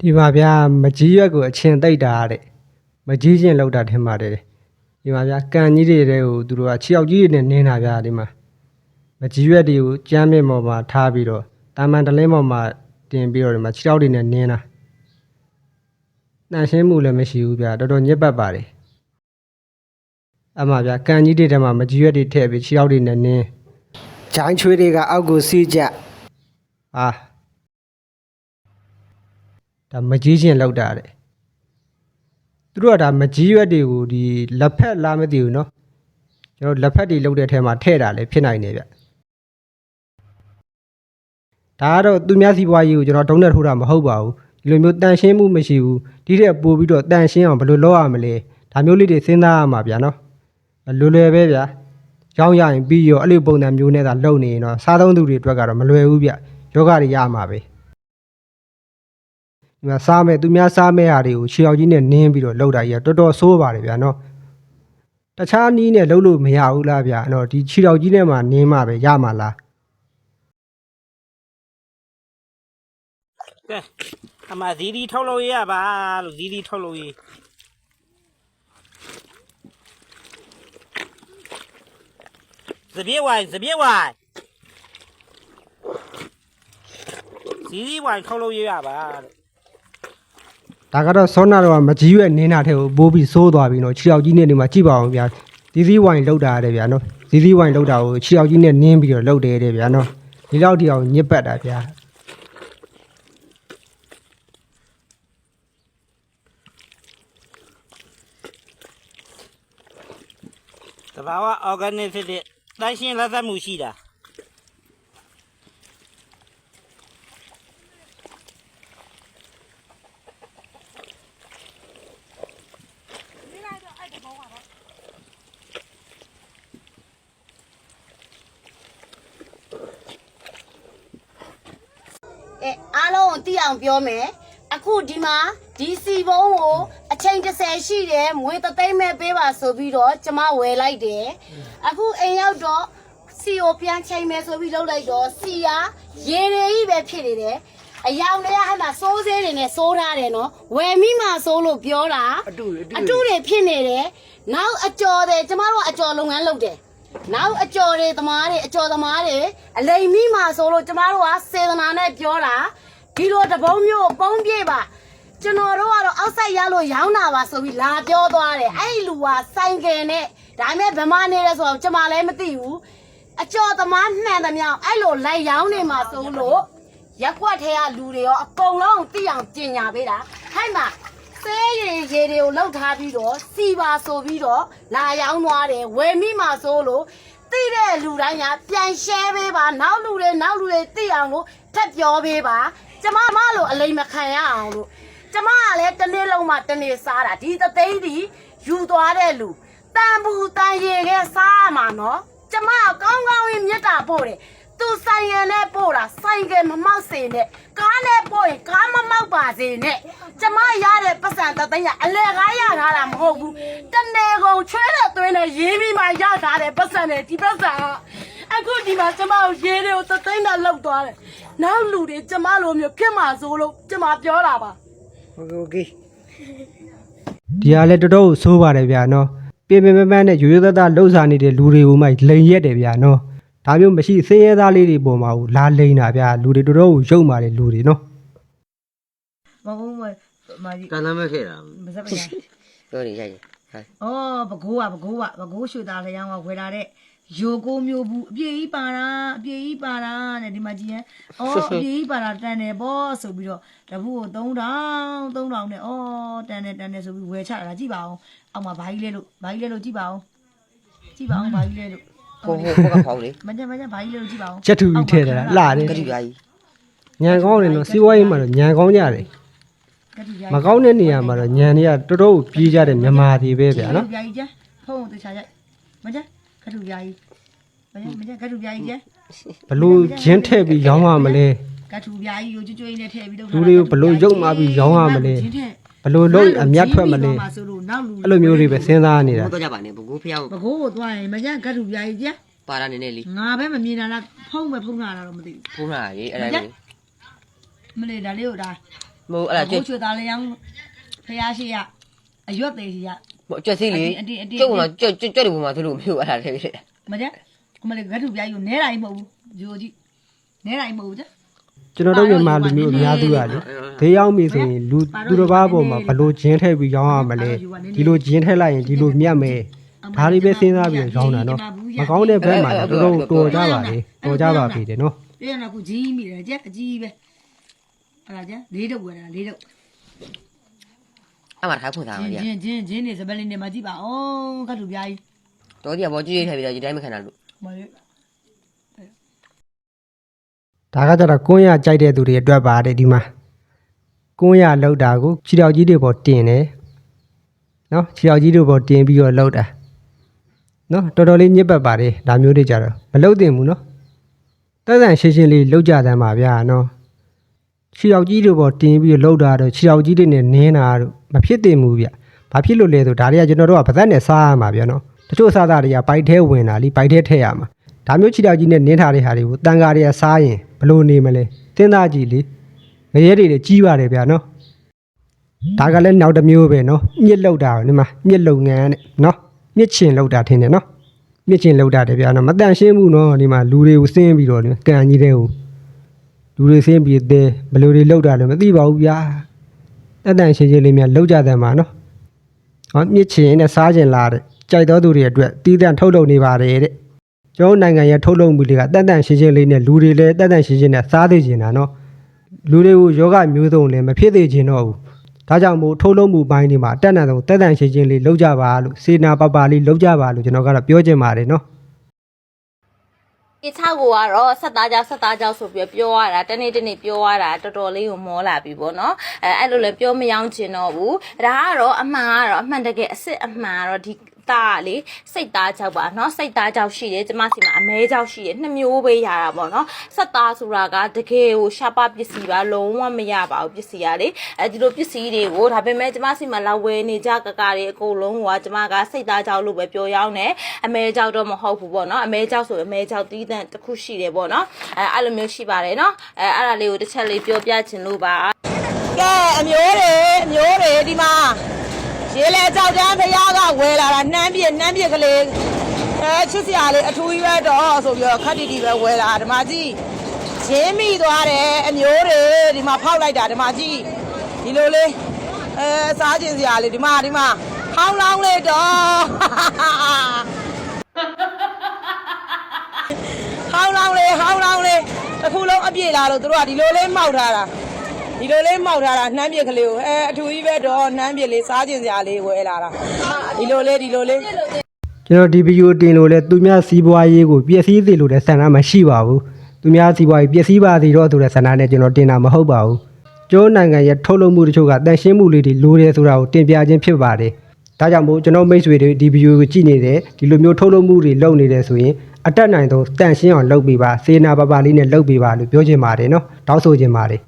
ဒီမှာဗျာမကြီးရွက်ကိုအချင်းတိတ်တာတဲ့မကြီးချင်းလောက်တာထင်ပါတယ်တဲ့ဒီမှာဗျာကန်ကြီးတွေတဲ့ကိုသူတို့ကခြေောက်ကြီးတွေနဲ့နင်းတာဗျာဒီမှာမကြီးရွက်တွေကိုကြမ်းမြင့်ပေါ်မှာထားပြီးတော့တာမန်တလင်းပေါ်မှာတင်ပြီးတော့ဒီမှာခြေောက်တွေနဲ့နင်းတာတန်ရှင်းမှုလည်းမရှိဘူးဗျာတော်တော်ညစ်ပတ်ပါတယ်အမှဗျာကန်ကြီးတွေထဲမှာမကြီးရွက်တွေထည့်ပြီးခြေောက်တွေနဲ့နင်းဂျိုင်းချွေးတွေကအောက်ကိုစီးကြအာ ဒါမကြီးချင်းလောက်တာတဲ့သူတို့ကဒါမကြီးရွက်တွေကိုဒီလက်ဖက်လားမသိဘူးเนาะကျွန်တော်လက်ဖက်တွေလောက်တဲ့အထဲမှာထည့်တာလည်းဖြစ်နိုင်တယ်ဗျဒါကတော့သူများစီပွားရေးကိုကျွန်တော်ဒုံးနဲ့ထိုးတာမဟုတ်ပါဘူးဒီလိုမျိုးတန်ရှင်းမှုမရှိဘူးဒီထက်ပိုပြီးတော့တန်ရှင်းအောင်ဘယ်လိုလုပ်ရမလဲဒါမျိုးလေးတွေစဉ်းစားရမှာဗျာเนาะလွယ်လွယ်ပဲဗျာရောင်းရရင်ပြီးရောအဲ့လိုပုံစံမျိုးနဲ့သာလုပ်နေရင်တော့စားသုံးသူတွေအတွက်ကတော့မလွယ်ဘူးဗျယောဂတွေရမှာပဲ ဒီမှာစားမဲ့သူများစားမဲ့ဟာတွေကိုခြေောက်ကြီးနဲ့နင်းပြီးတော့လှုပ်တာကြီးကတော်တော်ဆိုးပါတယ်ဗျာနော်တခြားနီးနဲ့လှုပ်လို့မရဘူးလားဗျာနော်ဒီခြေောက်ကြီးနဲ့မှနင်းမှပဲရမှာလားကဲအမဇီဒီထုတ်လို့ရပါလို့ဇီဒီထုတ်လို့ရစပြေးဝိုင်စပြေးဝိုင်ဇီဒီဝိုင်ထုတ်လို့ရပါလို့ ဒါကတော့ဆောနာတော့မကြီးရွက်နင်းတာထဲကိုပိုးပြီးစိုးသွားပြီနော်ခြေထောက်ကြီးနဲ့ဒီမှာကြည့်ပါအောင်ဗျာဒီသီးဝိုင်လောက်တာရတယ်ဗျာနော်ဒီသီးဝိုင်လောက်တာကိုခြေထောက်ကြီးနဲ့နင်းပြီးတော့လောက်တယ်တဲ့ဗျာနော်ဒီလောက်ဒီအောင်ညစ်ပတ်တာဗျာတဘာဝ organic ဖြစ်တဲ့တန်ရှင်းလက်သက်မှုရှိတာ ကိုသိအောင်ပြောမယ်အခုဒီမှာဒီစီဘုံကိုအချိန်30ရှိတယ်မွေးတသိမ့်မဲ့ပေးပါဆိုပြီးတော့ကျမဝယ်လိုက်တယ်အခုအိမ်ရောက်တော့စီကိုပြန်ချိန်မယ်ဆိုပြီးလုပ်လိုက်တော့စီကရေရေကြီးပဲဖြစ်နေတယ်အယောင်တွေကဟဲ့မှာစိုးစေးတွေနဲ့စိုးထားတယ်နော်ဝယ်မိမှစိုးလို့ပြောတာအတူအတူအတူတွေဖြစ်နေတယ်နောက်အကျော်တွေကျမတို့ကအကျော်လုပ်ငန်းလုပ်တယ်နောက်အကျော်တွေသမားတွေအကျော်သမားတွေအလိမ်မိမှဆိုလို့ကျမတို့ကစေတနာနဲ့ပြောတာ ဒီလိုတပုံးမျိုးပုံးပြေပါကျွန်တော်တို့ကတော့အောက်ဆိုင်ရလို့ရောင်းတာပါဆိုပြီးလာပြောသွားတယ်အဲ့ဒီလူကဆိုင်ကယ်နဲ့ဒါပေမဲ့ဗမာနေလဲဆိုတော့ကျမလည်းမသိဘူးအကျော်သမားနှံသမျှအဲ့လိုလိုက်ရောင်းနေမှာဆိုလို့ရက်ွက်ထဲကလူတွေရောအကုန်လုံးသိအောင်ကြင်ညာပေးတာဟဲ့မှာဆဲရည်ရေတွေကိုလောက်ထားပြီးတော့စီပါဆိုပြီးတော့လာရောင်းသွားတယ်ဝယ်မိမှဆိုလို့ သိတဲ့လူတိုင်းကပြန်ရှဲပေးပါနောက်လူတွေနောက်လူတွေသိအောင်လို့ထပ်ပြောပေးပါကျမမလို့အလိမ်မခံရအောင်လို့ကျမကလည်းတစ်နေ့လုံးမှတစ်နေ့စားတာဒီသသိန်းဒီယူသွားတဲ့လူတန်ဘူးတန်ရေခဲစားရမှာနော်ကျမကကောင်းကောင်းရင်မြတ်တာပို့တယ် သူဆိုင်ရနဲ့ပို့တာဆိုင်ကမမောက်စေနဲ့ကားနဲ့ပို့ရင်ကားမမောက်ပါစေနဲ့ကျမရတဲ့ပတ်စံတသိန်းကအလဲကားရထားတာမဟုတ်ဘူးတနေကုန်ချွဲတဲ့သွင်းနဲ့ရေးပြီးမှရထားတဲ့ပတ်စံနဲ့ဒီပတ်စံကအခုဒီမှာကျမကိုရေးတွေကိုတသိန်းတာလောက်သွားတယ်နောက်လူတွေကျမလိုမျိုးဖြစ်မှာစိုးလို့ကျမပြောတာပါ โอเคโอเค ဒီဟာလည်းတော်တော်ကိုဆိုးပါတယ်ဗျာနော်ပြင်းပြင်းပန်းပန်းနဲ့ရိုးရိုးသားသားလှုပ်ရှားနေတဲ့လူတွေကိုမှလိန်ရက်တယ်ဗျာနော် ဒါမျိုးမရှိဆင်းရဲသားလေးတွေပုံမှာကိုလာလိန်တာဗျာလူတွေတော်တော်ကိုရုပ်မာတယ်လူတွေနော်မဟုတ်မမာကြီးကန်နာမခဲ့တာမစပ်ပါဘူးတော်ရရိုက်အော်ဘကိုးကဘကိုးကဘကိုးရှူသားလျောင်းကဝယ်လာတဲ့ယိုကိုမျိုးဘူးအပြည့်ကြီးပါတာအပြည့်ကြီးပါတာနဲ့ဒီမှာကြည်ရန်အော်အပြည့်ကြီးပါတာတန်တယ်ပေါ့ဆိုပြီးတော့တပူကို3000 3000နဲ့အော်တန်တယ်တန်တယ်ဆိုပြီးဝယ်ချတာကြည့်ပါအောင်အောက်မှာဘာကြီးလဲလို့ဘာကြီးလဲလို့ကြည့်ပါအောင်ကြည့်ပါအောင်ဘာကြီးလဲလို့ ဟိုဟိုဟိုကဖောင်းလေမကြမကြဘာကြီးလဲလို့ကြည့်ပါအောင်ချက်ထူကြီးထဲတယ်လားလှတယ်ကတိပါကြီးညံကောင်းတယ်နော်စီးပွားရေးမှာတော့ညံကောင်းကြတယ်ကတိပြားမကောင်းတဲ့နေရာမှာတော့ညံတွေကတော်တော်ကိုပြေးကြတယ်မြန်မာတွေပဲဗျာနော်ပြားကြီးကျဖုန်းကိုတခြားရိုက်မကြကတူပြားကြီးမကြမကြကတူပြားကြီးကျဘလို့ဂျင်းထည့်ပြီးရောင်းရမလဲကထူပြားကြီးကိုကျွတ်ကျွတ်နဲ့ထည့်ပြီးတော့လူတွေကိုဘလို့ရုပ်မာပြီးရောင်းရမလဲ ဘလို့လုံးအမျက်ထွက်မလဲဆိုလို့နောက်လူအဲ့လိုမျိုးတွေပဲစဉ်းစားနေတာဘိုးတော့ကြပါနဲ့ဘကိုးဖျောင်းဘကိုးကိုသွားရင်မကြကထူပြားကြီးကျပါတာနေနေလေးငါပဲမမြင်တာလားဖုံးပဲဖုံးတာလားတော့မသိဖုန်းလာရေးအဲ့ဘူးဒါမကြမလေးဒါလေးကိုဒါမဟုတ်အဲ့ဒါဘကျွကိုးရွှေသားလျောင်းဖះရှိရအရွက်သေးရှိရကျွတ်စီလေအတင်းအတင်းကျုပ်ကမှကျွတ်ကျွတ်ကျွတ်တယ်ပုံမှာသူတို့မျိုးအဲ့ဒါတည်းပဲမကြအမလေးဂတ်ထုပြားယူနဲတိုင်းမဟုတ်ဘူးဂျိုကြီးနဲတိုင်းမဟုတ်ဘူးကြ ကျွန်တော်တို့မြန်မာလူမျိုးအများစုကလေဒေးရောက်ပြီဆိုရင်လူသူတစ်ပါးပေါ်မှာဘလို့ဂျင်းထည့်ပြီးရောင်းရမလဲဒီလိုဂျင်းထည့်လိုက်ရင်ဒီလိုမြတ်မယ်ဒါလေးပဲစဉ်းစားပြီးရောင်းတာနော်မကောင်းတဲ့ဘက်မှာတော့တော်တော်တော်ကြပါလေတော်ကြပါပြီတယ်နော်ပြရတော့ခုကြီးမိတယ်ကြက်အကြီးပဲအဲ့ဒါကြလေးတော့ဝယ်တာလေးတော့အဲ့မှာထားဖွင့်ထားပါဂျဗျာင်းဂျင်းဂျင်းနေစပယ်လေးနေမှာကြည့်ပါအောင်ဂတ်ထုပြားကြီးတော်ကြီးကဘောကြည့်ရထည့်ပြီးတော့ဒီတိုင်းမခံတာလို့မလေး ဒါကကြတော့ကွန်းရကြိုက်တဲ့သူတွေအတွက်ပါတယ်ဒီမှာကွန်းရလောက်တာကိုခြေတော်ကြီးတွေပေါ်တင်တယ်နော်ခြေတော်ကြီးတွေပေါ်တင်ပြီးတော့လောက်တာနော်တော်တော်လေးညစ်ပတ်ပါတယ်ဒါမျိုးတွေကြတော့မလောက်တင်ဘူးနော်တက်ဆန်ရှင်းရှင်းလေးလောက်ကြတမ်းပါဗျာနော်ခြေတော်ကြီးတွေပေါ်တင်ပြီးတော့လောက်တာတော့ခြေတော်ကြီးတွေနဲ့နင်းတာတော့မဖြစ်တင်ဘူးဗျဘာဖြစ်လို့လဲဆိုဒါတွေကကျွန်တော်တို့ကဗဇက်နဲ့စားရမှာဗျာနော်တချို့စားတာတွေကဘိုက်ထဲဝင်တာလीဘိုက်ထဲထည့်ရမှာဒါမျိုးခြေတော်ကြီးနဲ့နင်းထားတဲ့ဟာတွေကိုတန်ကားတွေကစားရင် ဘယ်လိုနေမလဲတင်းသားကြီးလေငရဲတွေလည်းကြီးပါတယ်ဗျာနော်ဒါကလည်းနောက်တစ်မျိုးပဲနော်မြစ်လောက်တာဒီမှာမြစ်လုံငန်းနဲ့နော်မြစ်ချင်လောက်တာထင်တယ်နော်မြစ်ချင်လောက်တာတယ်ဗျာနော်မတန်ရှင်းဘူးနော်ဒီမှာလူတွေကိုစင်းပြီးတော့ဒီမှာကန်ကြီးတဲ့ကိုလူတွေစင်းပြီးတဲ့ဘယ်လိုတွေလောက်တာလဲမသိပါဘူးဗျာတန်တန်ရှင်းရှင်းလေးများလောက်ကြတယ်မှာနော်ဟောမြစ်ချင်နဲ့စားချင်လာတဲ့ကြိုက်တော်သူတွေအတွက်တီးတန့်ထုတ်လုပ်နေပါတယ်တဲ့ ကျွန်တော်နိုင်ငံရဲ့ထုတ်လုပ်မှုတွေကတန်တန်ရှင်းရှင်းလေးနဲ့လူတွေလည်းတန်တန်ရှင်းရှင်းနဲ့စားသေးချင်တာနော်လူတွေကိုယောဂမျိုးစုံလည်းမဖြစ်သေးချင်တော့ဘူးဒါကြောင့်မို့ထိုးလုံးမှုပိုင်းတွေမှာတက်နံဆုံးတက်တန်ရှင်းရှင်းလေးလောက်ကြပါလို့စေနာပပလေးလောက်ကြပါလို့ကျွန်တော်ကတော့ပြောချင်ပါတယ်နော်ဒီ6ကိုကတော့ဆက်သားကြောက်ဆက်သားကြောက်ဆိုပြီးပြောရတာတနေ့တနေ့ပြောရတာတော်တော်လေးကိုမောလာပြီပေါ့နော်အဲအဲ့လိုလည်းပြောမယောင်းချင်တော့ဘူးဒါကတော့အမှန်ကတော့အမှန်တကယ်အစ်စ်အမှန်ကတော့ဒီ သားကလေစိတ်သားကြောက်ပါเนาะစိတ်သားကြောက်ရှိတယ်ကျမစီမှာအမဲကြောက်ရှိတယ်နှစ်မျိုးပဲရတာပေါ့เนาะဆက်သားဆိုတာကတကယ်ကိုရှားပပစ္စည်းပါလုံးဝမရပါဘူးပစ္စည်းကလေအဲဒီလိုပစ္စည်းတွေကိုဒါပေမဲ့ကျမစီမှာလာဝယ်နေကြကကတွေအကုန်လုံးကကျမကစိတ်သားကြောက်လို့ပဲပြောရောင်းတယ်အမဲကြောက်တော့မဟုတ်ဘူးပေါ့เนาะအမဲကြောက်ဆိုအမဲကြောက်တီးတန့်တစ်ခုရှိတယ်ပေါ့เนาะအဲအဲ့လိုမျိုးရှိပါတယ်เนาะအဲအဲ့ဒါလေးကိုတစ်ချက်လေးပြောပြချင်လို့ပါ ကဲအမျိုးတွေအမျိုးတွေဒီမှာ ရေလေကြောက်တန်းဖျားကဝယ်လာတာနှမ်းပြစ်နှမ်းပြစ်ကလေးအဲချစ်စရာလေးအထူးကြီးပဲတော့ဆိုပြီးတော့ခက်တီတီပဲဝယ်လာဓမ္မကြီးရင်းမိသွားတယ်အမျိုးတွေဒီမှာဖောက်လိုက်တာဓမ္မကြီးဒီလိုလေးအဲစားခြင်းစရာလေးဒီမှာဒီမှာဟောင်းလောင်းလေးတော့ဟောင်းလောင်းလေးဟောင်းလောင်းလေးတစ်ခုလုံးအပြည့်လာလို့သူတို့ကဒီလိုလေးမှောက်ထားတာ ဒီလိုလေးမှောက်ထားတာနှမ်းပြက်ကလေးကိုအဲအထူကြီးပဲတော့နှမ်းပြက်လေးစားကျင်စရာလေးဝယ်လာတာဒီလိုလေးဒီလိုလေးကျွန်တော်ဒီဗီဒီယိုတင်လို့လဲသူများစီးပွားရေးကိုပျက်စီးစေလို့တဲ့ဆန္ဒမရှိပါဘူးသူများစီးပွားရေးပျက်စီးပါသေးတော့ဆိုတဲ့ဆန္ဒနဲ့ကျွန်တော်တင်တာမဟုတ်ပါဘူးကျွန်တော်နိုင်ငံရဲ့ထုတ်လုပ်မှုတချို့ကတန်ရှင်းမှုလေးတွေလိုတယ်ဆိုတာကိုတင်ပြခြင်းဖြစ်ပါတယ်ဒါကြောင့်မို့ကျွန်တော်မိတ်ဆွေတွေဒီဗီဒီယိုကိုကြည့်နေတယ်ဒီလိုမျိုးထုတ်လုပ်မှုတွေလုပ်နေတယ်ဆိုရင်အတက်နိုင်ဆုံးတန်ရှင်းအောင်လုပ်ပေးပါစေနာပပလေးနဲ့လုပ်ပေးပါလို့ပြောချင်ပါတယ်နော်တောင်းဆိုချင်ပါတယ်